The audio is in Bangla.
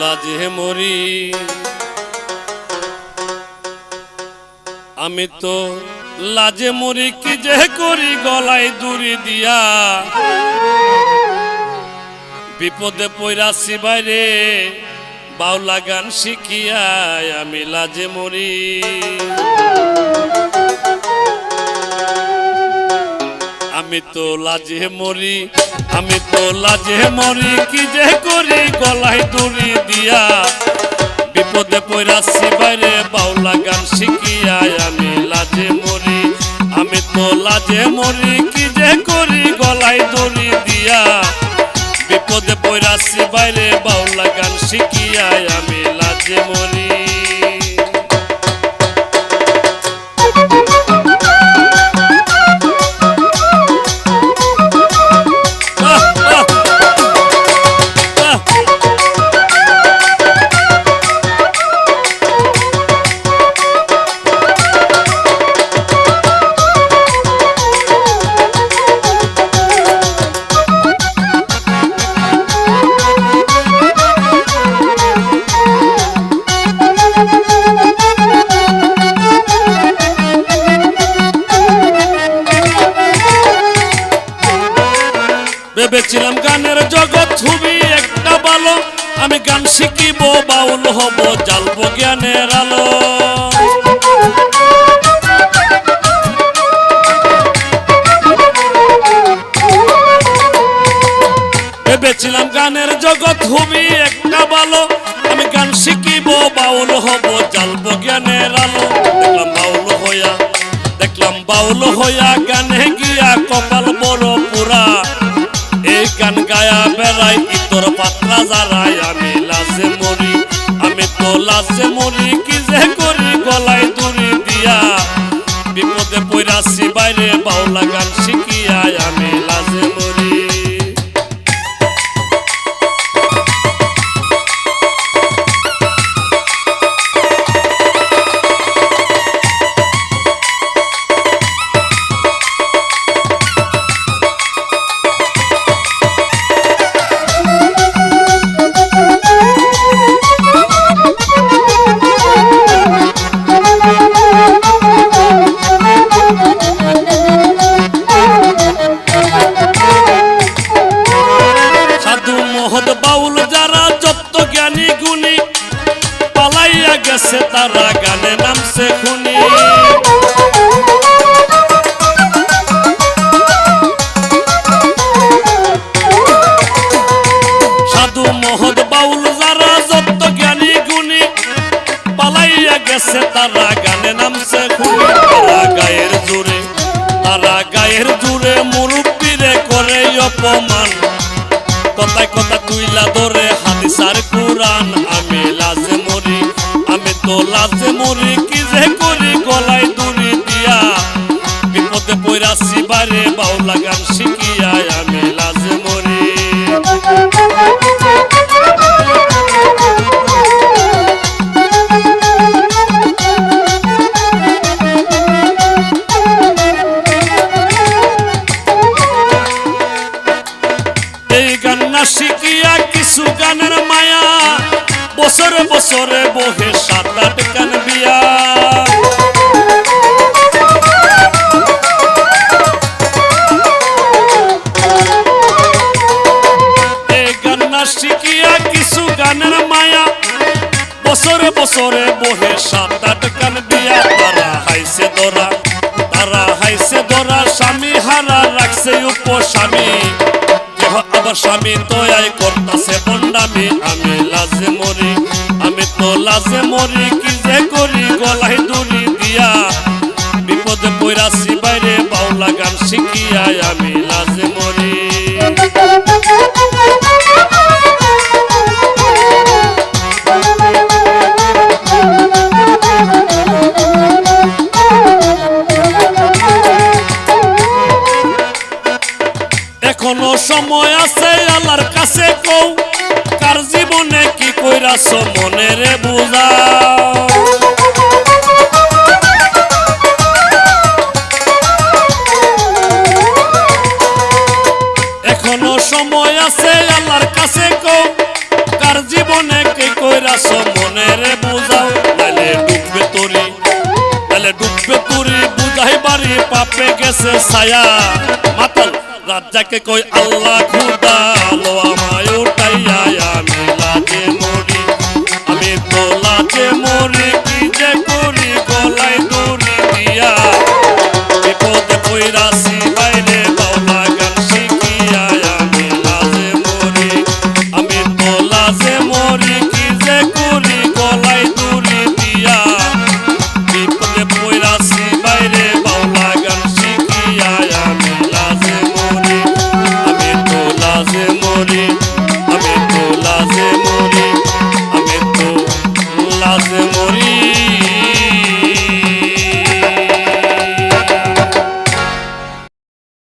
লাজে মরি। আমি তো লাজে মরি, কি যে করি গলায় দূরি দিয়া। বিপদে পৈরাছি বাইরে বাউলা গান শিখিয়ায় আমি লাজে মরি। আমি তো লাজে মরি, আমি তো লাজে মরি, কি যে করি গলায় দড়ি দিয়া। বিপদে পৈরাছি বাইরে বাউলা গান শিখিয়ায় আমি লাজে মরি, আমি তো লাজে মরি, কি যে করি গলায় দড়ি দিয়া। বিপদে পৈরাছি বাইরে বাউলা গান শিখিয়ায় আমি লাজে মরি। আমি গান শিখিব বাউল হব জালব জ্ঞানের আলো। ভেবেছিলাম গানের জগৎ খুবই একটা ভালো আমি গান শিখিব বাউল হব জালব জ্ঞানের আলো। দেখলাম বাউল হইয়া, দেখলাম বাউল হইয়া গানে গিয়া কপাল বড় পুরা। গান গায়া বেড়াই, ইতর পাত্রা যারাই, আমি লাজে মরি, আমি তো লাজে মরি, কি যে নামছে খুনি। সাধু মহৎ বাউল যারা যত জ্ঞানী গুণী, পালাইয়া গেছে তারা গানে নামছে খুনি। তারা গায়ের জোরে, তারা গায়ের জোরে করে অপমান। কথায় কথা তুইলা ধরে হাদিসার কুরান আমি লাজে মরি, আমি তো লাজে মরি। বাউলা গান শিখিয়ায় আমি লাজে মরি শিখিয়া কিছু গানের মায়া, বছরে বছরে বহে সাত আট কিছু গানের মায়া। বছরে বছরে বহে সাত আট গান বিয়া তারা হাইছে দরা, তারা হাইছে দরা। স্বামী হারা রাখছে উপস্বামী। কেহ আবার স্বামী তয়াই করতাছে বন্ডামি আমি লাজে মরি, আমি তো লাজে মরি, কি যে করি? সময় আছে আল্লাহর কাছে কও, কার জীবনে কি কইরাছ মনে রে বুঝাও। এখনও সময় আছে আল্লাহর কাছে কও, কার জীবন কে কইরাস মনে রে বুঝাও। নাইলে ডুববে তোরি নাইলে ডুববে তোরি বুঝাই বাড়ি পাপে গেছে ছায়া। মাতাল রাজ্জাকে কই আল্লাহ খুদা লো আমায়